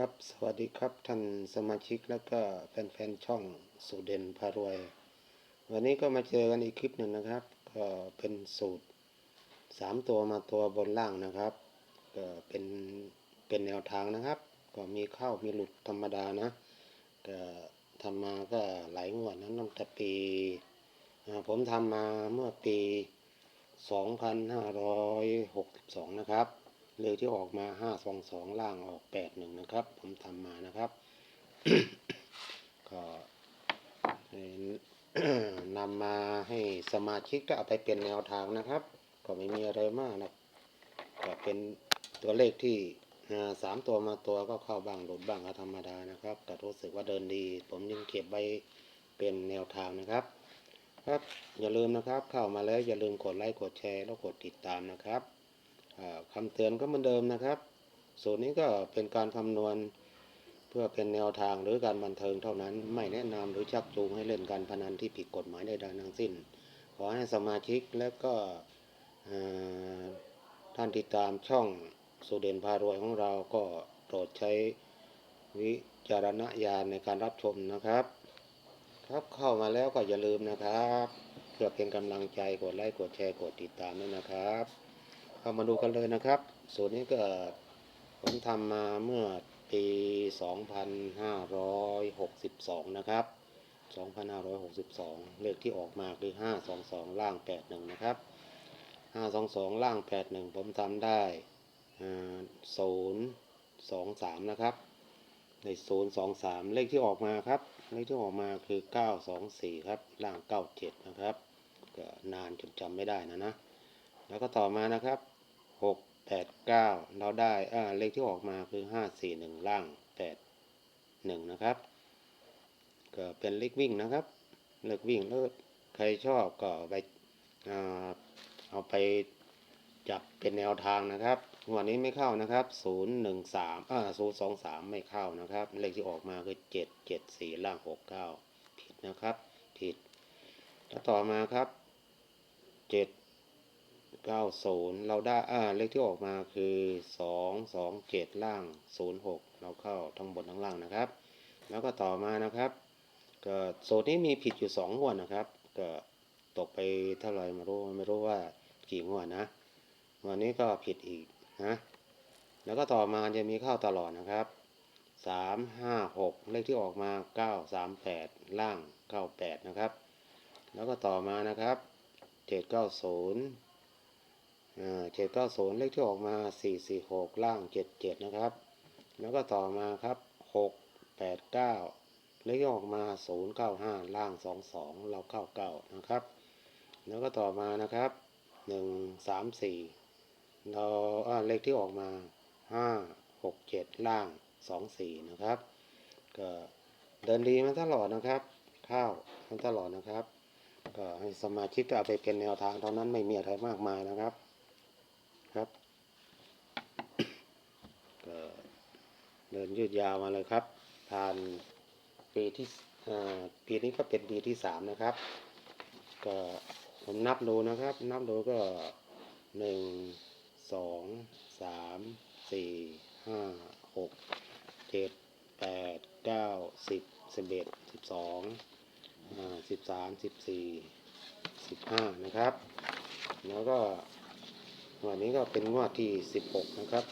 ครับ สวัสดีครับท่านสมาชิกแล้วก็แฟนๆช่องสูตรเด่นพารวย วันนี้ก็มาเจอกันอีกคลิปหนึ่งนะครับ ก็เป็นสูตรสามตัวมาตัวบนล่างนะครับ ก็เป็นเป็นแนวทางนะครับ ก็มีเข้ามีหลุดธรรมดานะก็ทำมาก็หลายงวดนั้นตั้งแต่ปีผมทำมาเมื่อปี 2562 นะครับ เลยที่ออกมา522ล่างออก81นะครับ ผมทำมานะครับ ก็นำมาให้สมาชิกก็เอาไปเป็นแนวทางนะครับ ก็ไม่มีอะไรมากนะก็เป็นตัวเลขที่สามตัวมาตัวก็เข้าบ้างหลุดบ้างก็ธรรมดานะครับแต่รู้สึกว่าเดินดี ผมยังเก็บไว้เป็นแนวทางนะครับ ครับอย่าลืมนะครับเข้ามาแล้วอย่าลืมกดไลค์กดแชร์แล้วกดติดตามนะครับ คำเตือนก็เหมือนเดิมนะครับ สูตรนี้ก็เป็นการคำนวณเพื่อเป็นแนวทางหรือการบันเทิงเท่านั้น ไม่แนะนำหรือชักจูงให้เล่นการพนันที่ผิดกฎหมายใดๆทั้งสิ้น ขอให้สมาชิกและก็ท่านติดตามช่องสุเด่นพารวยของเราก็โปรดใช้วิจารณญาณในการรับชมนะครับ ครับเข้ามาแล้วก็อย่าลืมนะครับ เพื่อเป็นกำลังใจกดไลค์กดแชร์กดติดตามด้วยนะครับ เข้ามาดูกันเลยนะครับ สูตรนี้ก็ผมทำมาเมื่อปี 2562 นะครับ 2562 เลขที่ออกมาคือ 522 ล่าง 81 นะครับ 522 ล่าง 81 ผมทำได้023 นะครับใน023 เลขที่ออกมาครับ เลขที่ออกมาคือ 924 ครับ ล่าง 97 นะครับก็นานจนจำไม่ได้นะนะ แล้วก็ต่อมานะครับ 689เก้าเราได้เลขที่ออกมาคือ541ล่าง81นะครับก็เป็นเลขวิ่งนะครับเลขวิ่งแล้วใครชอบก็ไปอเอาไปจับเป็นแนวทางนะครับวดนี้ไม่เข้านะครับ013อ่า023ไม่เข้านะครับ เลขที่ออกมาคือ774ล่าง69ผิดนะครับ ผิดแล้วต่อมาครับ790 เก้าศูนย์เราได้อ่าเลขที่ออกมาคือ227ล่าง06เราเข้าทั้งบนทั้งล่างนะครับ แล้วก็ต่อมานะครับก็โซนนี้มีผิดอยู่สองงวดนะครับ ก็ตกไปเท่าไหร่ไม่รู้ไม่รู้ว่ากี่งวดนะวันนี้ก็ผิดอีกนะแล้วก็ต่อมาจะมีเข้าตลอดนะครับสามห้าหกเลขที่ออกมาเก้าสามแปดล่างเก้าแปดนะครับ แล้วก็ต่อมานะครับเจ็ดเก้าศูนย์ เจ็ดเก้าศูนย์เลขที่ออกมาสี่สี่หกล่างเจ็ดเจ็ดนะครับ แล้วก็ต่อมาครับหกแปดเก้าเลขที่ออกมา095ล่าง22เราเข้าเก้านะครับ แล้วก็ต่อมานะครับ1 3 4เราอ่เราเลขที่ออกมา5 6 7ล่าง2 4นะครับ ก็เดินดีมาตลอดนะครับเข้ามาตลอดนะครับ ก็ให้สมาชิกเอาไปเป็นแนวทางเท่านั้นไม่มีอะไรมากมายนะครับ ครับก็เดินยืดยาวมาเลยครับ ผ่านปีที่ปีนี้ก็เป็นปีที่สามนะครับ ก็ผมนับดูนะครับ นับดูก็หนึ่งสองสามสี่ห้าหกเจ็ดแปดเก้าสิบสิบเอ็ดสิบสองสิบสามสิบสี่สิบห้านะครับ แล้วก็ วันนี้ก็เป็นงวดที่สิบหกนะครับ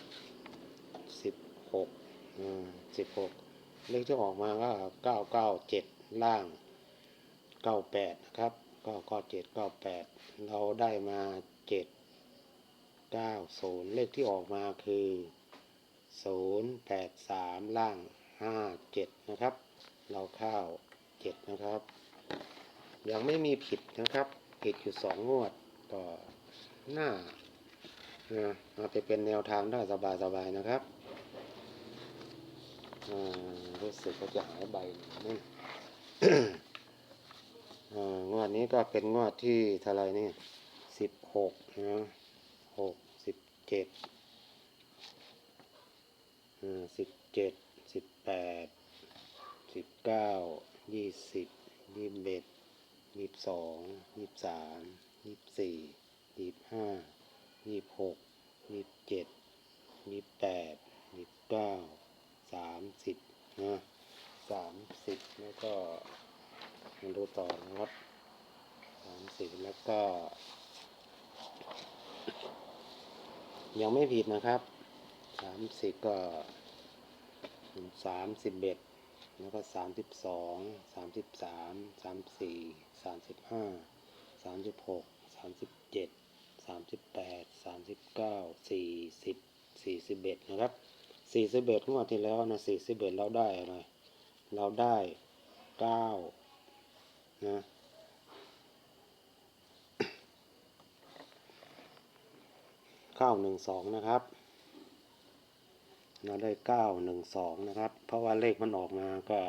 สิบหกสิบหกเลขที่ออกมาก็เก้าเก้าเจ็ดล่างเก้าแปดนะครับก็ก็เจ็ดเก้าแปดเราได้มาเจ็ดเก้าศูนย์เลขที่ออกมาคือศูนย์แปดสามล่างห้าเจ็ดนะครับ เราเข้าเจ็ดนะครับ ยังไม่มีผิดนะครับ ผิดอยู่สองงวดก็น่า เอาไปเป็นแนวทางได้สบายๆนะครับรู้สึกว่าจะหายใบนึ่งวดนี้ก็เป็นงวดที่เท่าไรนี่สิบหกนะหกสิบเจ็ดสิบเจ็ดสิบแปดสิบเก้ายี่สิบยี่สิบเอ็ดยี่สิบสองยี่สิบสามยี่สิบสี่ยี่สิบห้า ยี่สิบหกยี่สิบเจ็ดยี่สิบแปดยี่สิบเก้าสามสิบนะสามสิบแล้วก็มาดูต่อนะครับสามสิบแล้วก็ ยังไม่ผิดนะครับสามสิบก็สามสิบเอ็ดแล้วก็สามสิบสองสามสิบสามสามสี่สามสิบห้าสามสิบหกสามสิบเจ็ด สามสิบแปดสามสิบเก้าสี่สิบสี่สิบเอ็ดนะครับสี่สิบเอ็ดงวดที่แล้วนะสี่สิบเอ็ดเราได้อะไร เราได้เก้านะเก้าหนึ่งสองนะครับเราได้เก้าหนึ่งสองนะครับ เพราะว่าเลขมันออกมาก็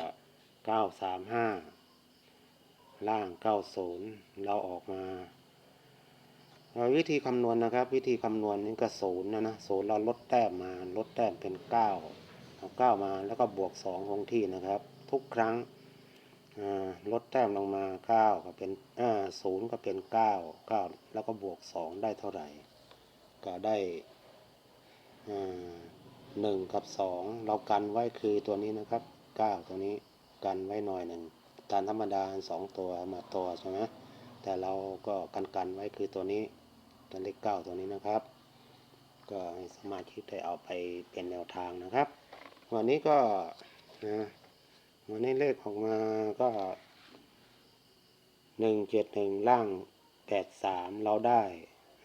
เก้าสามห้าล่างเก้าศูนย์เราออกมา วิธีคำนวณนะครับ วิธีคำนวณนี่ก็ศูนย์นะนะศูนย์เราลดแต้มมาลดแต้มเป็นเก้าเอาเก้ามาแล้วก็บวกสองคงที่นะครับ ทุกครั้งลดแต้มลงมาเก้าก็เป็นศูนย์ก็เป็นเก้าเก้าแล้วก็บวกสองได้เท่าไหร่ ก็ได้หนึ่งกับสองเรากันไว้คือตัวนี้นะครับเก้าตัวนี้กันไว้หน่อยหนึ่งการธรรมดาสองตัวมาตัวใช่ไหมแต่เราก็กันกันไว้คือตัวนี้ ตัวเลขเก้าตัวนี้นะครับ ก็ให้สมาชิกได้เอาไปเป็นแนวทางนะครับ วันนี้ก็นะวันนี้เลขออกมาก็หนึ่งเจ็ดหนึ่งล่างแปดสามเราได้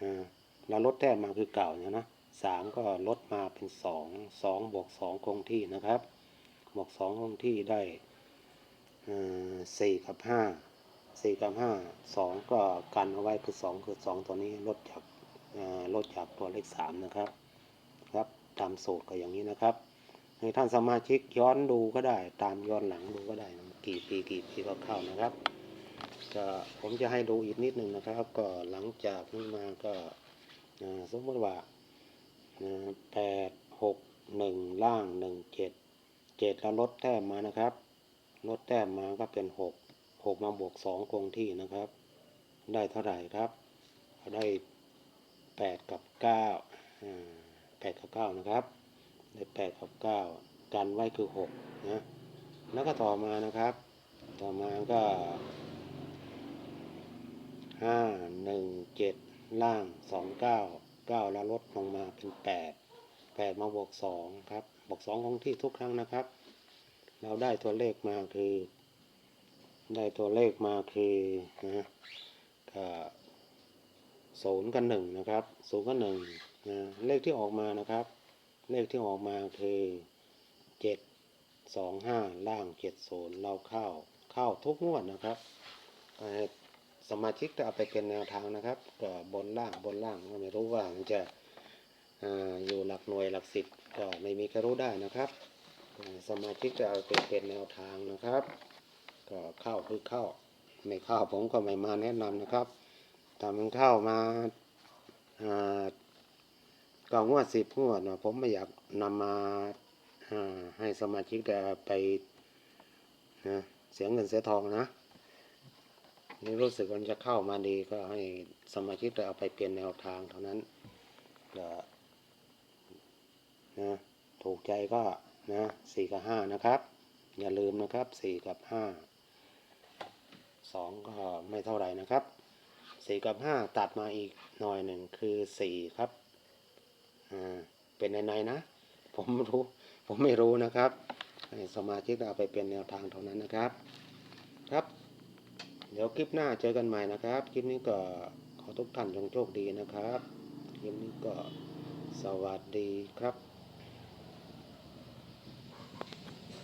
อ่าเราลดแต้มมาคือเก่าเนี่ยนะสามก็ลดมาเป็นสองสองบวกสองคงที่นะครับบวกสองคงที่ได้สี่กับห้า สี่กับห้าสองก็กันเอาไว้คือสองคือสองตัวนี้ลดจากลดจากตัวเลขสามนะครับครับตามสูตรก็อย่างนี้นะครับให้ท่านสมาชิกย้อนดูก็ได้ ตามย้อนหลังดูก็ได้กี่ปีกี่ปีก็เข้านะครับก็ผมจะให้ดูอีกนิดหนึ่งนะครับ ก็หลังจากนี้มาก็อ่าสมมติว่าแปดหกหนึ่งล่างหนึ่งเจ็ดเจ็ดแล้วลดแต้มมานะครับ ลดแต้มมาก็เป็นหก หกมาบวกสองคงที่นะครับ ได้เท่าไหร่ครับ ได้แปดกับเก้าแปดกับเก้านะครับ ได้แปดกับเก้ากันไว้คือหกนะแล้วก็ต่อมานะครับ ต่อมาก็ห้าหนึ่งเจ็ดล่างสองเก้าเก้าแล้วลดลงมาเป็นแปดแปดมาบวกสองครับบวกสองคงที่ทุกครั้งนะครับ เราได้ตัวเลขมาคือ ได้ตัวเลขมาคือนะก็ศูนย์กับหนึ่งนะครับศูนย์กับหนึ่งนะเลขที่ออกมานะครับ เลขที่ออกมาคือเจ็ดสองห้าล่างเจ็ดศูนย์เราเข้าเข้าทุกงวดนะครับสมาชิกจะเอาไปเป็นแนวทางนะครับก็บนล่างบนล่างก็ไม่รู้ว่ามันจะอยู่หลักหน่วยหลักสิบก็ไม่มีใครรู้ได้นะครับ สมาชิกจะเอาไปเป็นแนวทางนะครับ ก็เข้าคือเข้าไม่เข้าผมก็ไม่มาแนะนำนะครับถ้ามันเข้ามาอ่าเก็งวดสิบงวดนะผมไม่อยากนำมาอ่าให้สมาชิกได้เอาไปนะเสียเงินเสียทองนะนี่รู้สึกมันจะเข้ามาดีก็ให้สมาชิกเอาไปเปลี่ยนแนวทางเท่านั้นก็นะถูกใจก็นะสี่กับห้านะครับ อย่าลืมนะครับสี่กับห้า สองก็ไม่เท่าไหร่นะครับสี่กับห้าตัดมาอีกหน่อยหนึ่งคือสี่ครับ อ่า เป็นในในๆนะ ผมรู้ ผมไม่รู้นะครับสมาชิกเอาไปเป็นแนวทางเท่านั้นนะครับ ครับ เดี๋ยวคลิปหน้าเจอกันใหม่นะครับ คลิปนี้ก็ขอทุกท่านจงโชคดีนะครับ คลิปนี้ก็สวัสดีครับ